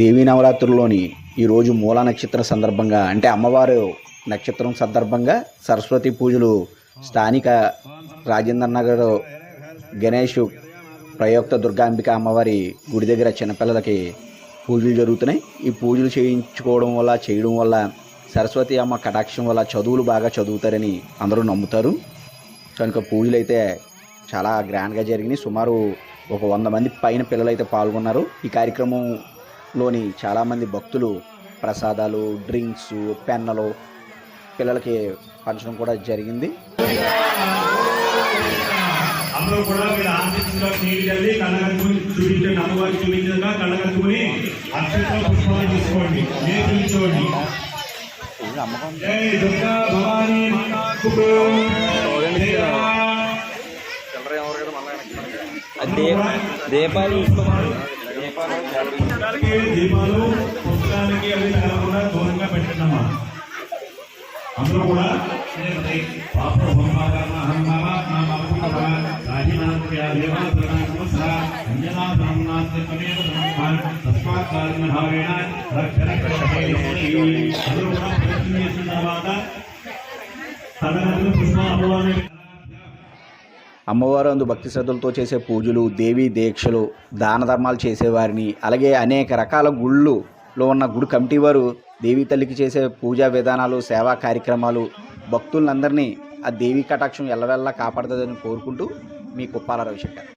దేవీ నవరాత్రుల్లోని ఈరోజు మూల నక్షత్ర సందర్భంగా అంటే అమ్మవారు నక్షత్రం సందర్భంగా సరస్వతి పూజలు స్థానిక రాజేంద్ర నగర్ గణేష్ ప్రయోక్త దుర్గాంబిక అమ్మవారి గుడి దగ్గర చిన్నపిల్లలకి పూజలు జరుగుతున్నాయి. ఈ పూజలు చేయించుకోవడం వల్ల చేయడం వల్ల సరస్వతి అమ్మ కటాక్షం వల్ల చదువులు బాగా చదువుతారని అందరూ నమ్ముతారు. కనుక పూజలు అయితే చాలా గ్రాండ్గా జరిగినాయి. సుమారు ఒక వంద మంది పైన పిల్లలు అయితే పాల్గొన్నారు. ఈ కార్యక్రమం కార్యక్రమంలోని చాలామంది భక్తులు ప్రసాదాలు డ్రింక్స్ పెన్నలు పిల్లలకి పంచడం కూడా జరిగింది. అందరూ కూడా మీరు ఆశించిన నీళ్ళు చల్లి కళ్ళగట్టుకుని చూపించండి. అమ్మవారికి చూపించగా కళ్ళగట్టుకుని అక్షంతో పుష్పాలు తీసుకోండి. నేను చూపించుకోండి జై దుర్గా భవానీ మాతాకు. దీపాలు పుష్పాలకి దీపాలు పుష్పాలకి అవి తగలకుండా దూరంగా పెట్టండి అందరూ కూడా పాప హోమాకర్మ హంమామ నా బాపుకవ రాజినాంత్య దేవాత్రణ నమస్స బ్రహ్మాన్ తస్మాత్ కారణ రక్షణ అందరూ కూడా ప్రయత్నం చేసిన తర్వాత తదనంతరం అమ్మవారు అందు భక్తి శ్రద్ధలతో చేసే పూజలు దేవీ దీక్షలు దాన ధర్మాలు చేసేవారిని అలాగే అనేక రకాల గుళ్ళులో ఉన్న గుడి కమిటీ వారు దేవీ తల్లికి చేసే పూజా విధానాలు సేవా కార్యక్రమాలు భక్తులందరినీ ఆ దేవీ కటాక్షం ఎల్లవెల్లా కాపాడుతుందని కోరుకుంటూ మీ కుప్పాల రవిశంకర్.